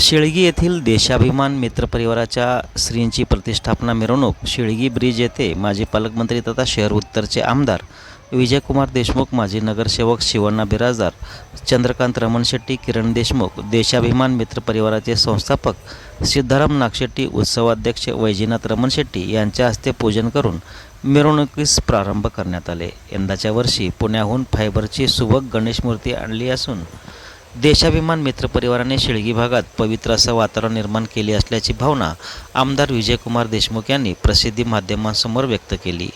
शेळगी येथील देशाभिमान मित्रपरिवाराच्या श्रींची प्रतिष्ठापना मिरवणूक शेळगी ब्रिज येथे माजी पालकमंत्री तथा शहर उत्तरचे आमदार विजयकुमार देशमुख माजी नगरसेवक शिवण्णा बिराजदार चंद्रकांत रमण शेट्टी किरण देशमुख देशाभिमान मित्र परिवाराचे संस्थापक सिद्धाराम नागशेट्टी उत्सवाध्यक्ष वैजीनाथ रमण शेट्टी यांच्या हस्ते पूजन करून मिरवणुकीस प्रारंभ करण्यात आले. यंदाच्या वर्षी पुण्याहून फायबरची सुबक गणेश मूर्ती आणली असून देशाभिमान मित्र परिवाराने शिळगी भागात पवित्र असं वातावरण निर्माण केले असल्याची भावना आमदार विजयकुमार देशमुख यांनी प्रसिद्धी माध्यमांसमोर व्यक्त केली.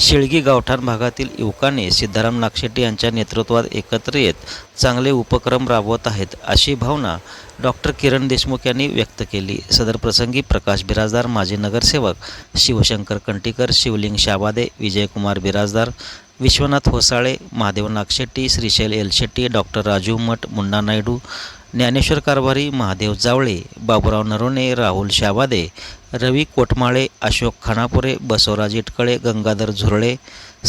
शिळगी गावठाण भागातील युवकांनी सिद्धाराम नागशेट्टी यांच्या नेतृत्वात एकत्र येत चांगले उपक्रम राबवत आहेत अशी भावना डॉक्टर किरण देशमुख यांनी व्यक्त केली. सदर प्रसंगी प्रकाश बिराजदार माजी नगरसेवक शिवशंकर कंटीकर शिवलिंग शाबादे विजयकुमार बिराजदार विश्वनाथ होसाळे महादेव नागशेट्टी श्रीशैल एलशेट्टी डॉक्टर राजू मठ मुन्ना नायडू ज्ञानेश्वर कारभारी महादेव जावळे बाबुराव नरोणे राहुल शाबादे रवी कोटमाळे अशोक खानापुरे बसवराज इटकळे गंगाधर झुरळे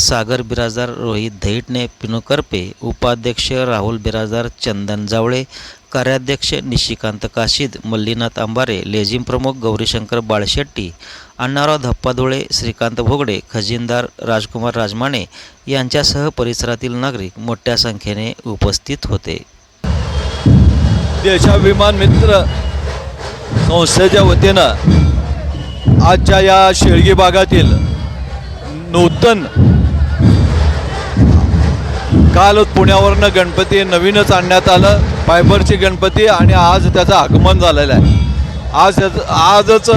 सागर बिराजदार रोहित धैटणे पिनू करपे उपाध्यक्ष राहुल बिराजदार चंदन जावळे कार्याध्यक्ष निशिकांत काशीद मल्लीनाथ अंबारे लेझिम प्रमुख गौरीशंकर बाळशेट्टी अण्णाराव धप्पाधुळे श्रीकांत भोगडे खजिनदार राजकुमार राजमाने यांच्यासह परिसरातील नागरिक मोठ्या संख्येने उपस्थित होते. देशाभिमान मित्र संस्थेच्या वतीनं आजच्या या शेळगी भागातील नूतन काल पुण्यावरनं गणपती नवीनच आणण्यात आलं. फायबरची गणपती आणि आज त्याचं आगमन झालेलं आहे. आज त्याचं आजच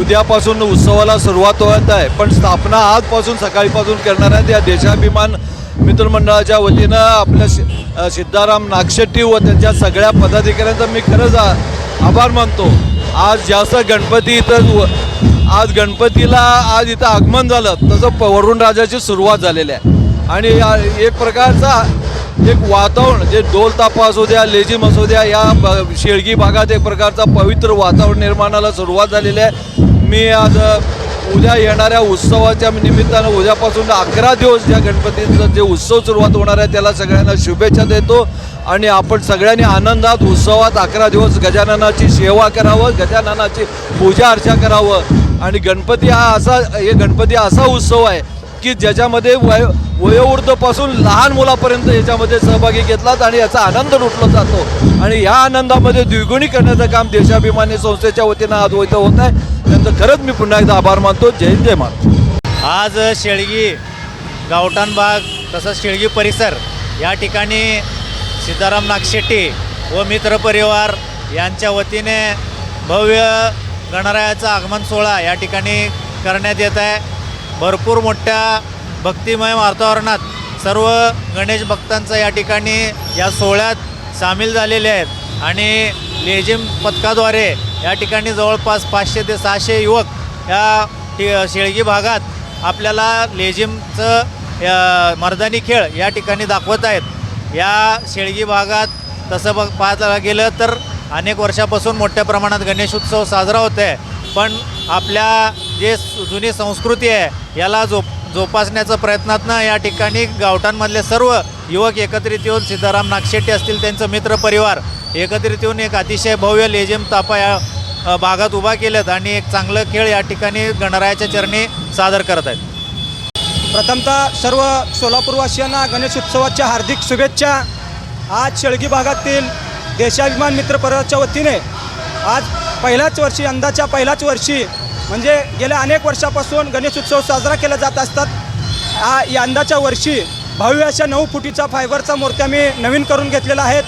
उद्यापासून उत्सवाला सुरुवात होत आहे. पण स्थापना आजपासून सकाळीपासून करणार आहेत. या देशाभिमान मित्रमंडळाच्या वतीनं आपल्या शि सिद्धाराम नागशेट्टी व त्यांच्या सगळ्या पदाधिकाऱ्यांचा मी खरंच आभार मानतो. आज जास्त गणपती इथं व- आज गणपतीला आज इथं आगमन झालं. तसं वरुणराजाची वरुण राजाची सुरुवात झालेली आहे. आणि एक प्रकारचा एक वातावरण जे डोल तापा असू द्या लेझिम असू द्या या ब- शेळगी भागात एक प्रकारचा पवित्र वातावरण निर्माणाला सुरुवात झालेली आहे. मी आज उद्या येणाऱ्या उत्सवाच्या निमित्तानं उद्यापासून अकरा दिवस ज्या गणपतीचं जे उत्सव सुरुवात होणार आहे त्याला सगळ्यांना शुभेच्छा देतो. आणि आपण सगळ्यांनी आनंदात उत्सवात अकरा दिवस गजाननाची सेवा करावं गजाननाची पूजा अर्चा करावं. आणि गणपती हा असा हे गणपती असा उत्सव आहे की ज्याच्यामध्ये वय वयोवृद्धपासून लहान मुलापर्यंत याच्यामध्ये सहभागी घेतलात आणि याचा आनंद लुटला जातो. आणि या आनंदामध्ये द्विगुणी करण्याचं काम देशाभिमानी संस्थेच्या वतीनं आज होत होत आहे. त्यांचं खरंच मी पुन्हा एकदा आभार मानतो. जय जय मान आज शेळगी गावठाण भाग तसंच शेळगी परिसर या ठिकाणी सीताराम नागशेट्टी व मित्रपरिवार यांच्या वतीने भव्य गणरायाचा आगमन सोहळा या ठिकाणी करण्यात येत आहे. भरपूर मोठ्या भक्तिमय वातावरणात सर्व गणेश भक्तांचं या ठिकाणी या सोहळ्यात सामील झालेले आहेत. आणि लेझिम पथकाद्वारे या ठिकाणी जवळपास पाचशे ते सहाशे युवक या शेळगी भागात आपल्याला लेझिमचं या मर्दानी खेळ या ठिकाणी दाखवत आहेत. या शेळगी भागात तसं बघ पाहायला गेलं तर अनेक वर्षापासून मोठ्या प्रमाणात गणेश उत्सव साजरा होत आहे पण आपल्या जे जुनी संस्कृती आहे याला जोप जोपासण्याचा प्रयत्नातनं या ठिकाणी गावठाणमधले सर्व युवक एकत्रित येऊन सीताराम नागशेट्टी असतील त्यांचं मित्रपरिवार एकत्रित येऊन एक अतिशय भव्य लेझिम तापा या भागात उभा केल्यात आणि एक चांगलं खेळ या ठिकाणी गणरायाच्या चरणी सादर करत आहेत. प्रथमतः सर्व सोलापूरवासियांना गणेश उत्सवाच्या हार्दिक शुभेच्छा. आज शेळगी भागातील देशाभिमान मित्रपरिवाराच्या वतीने आज पहिल्याच वर्षी यंदाच्या पहिल्याच वर्षी म्हणजे गेल्या अनेक वर्षापासून गणेश उत्सव साजरा केला जात असतात. यंदाच्या वर्षी भव्य अशा नऊ फुटीचा फायबरचा मूर्त्या मी नवीन करून घेतलेला आहेत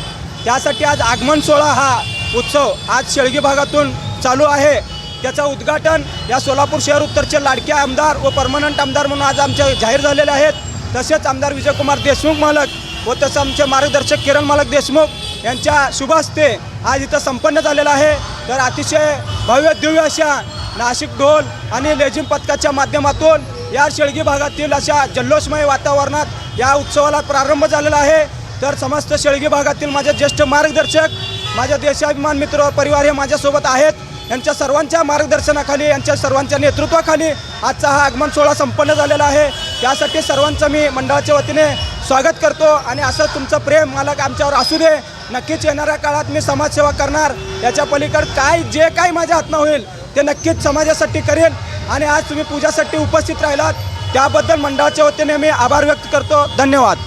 त्यासाठी आज आगमन सोहळा हा उत्सव आज शेळगी भागातून चालू आहे. त्याचं उद्घाटन या सोलापूर शहर उत्तरचे लाडके आमदार व परमनंट आमदार म्हणून आज आमचे जाहीर झालेले आहेत. तसेच आमदार विजयकुमार देशमुख मालक व तसं आमचे मार्गदर्शक किरण मालक देशमुख यांच्या शुभ हस्ते आज इथं संपन्न झालेलं आहे. तर अतिशय भव्य दिव्य अशा नाशिक ढोल आणि लेझिम पथकाच्या माध्यमातून या शेळगी भागातील अशा जल्लोषमय वातावरणात या उत्सवाला प्रारंभ झालेला आहे. तर समस्त शेळगी भागातील माझे ज्येष्ठ मार्गदर्शक माझ्या देशाभिमान मित्र परिवार हे माझ्यासोबत आहेत. यांच्या सर्वांच्या मार्गदर्शनाखाली यांच्या सर्वांच्या नेतृत्वाखाली आजचा हा आगमन सोहळा संपन्न झालेला आहे. त्यासाठी सर्वांचं मी मंडळाच्या वतीने स्वागत करतो आणि असं तुमचं प्रेम मला आमच्यावर असू दे. नक्कीच येणाऱ्या काळात मी समाजसेवा करणार. याच्या पलीकडे काय जे काही माझ्या हातनं होईल ते नक्कीच समाजासाठी करेन आणि आज तुम्ही पूजासाठी उपस्थित राहिलात. त्याबद्दल मंडळाच्या वतीने मी आभार व्यक्त करतो. धन्यवाद.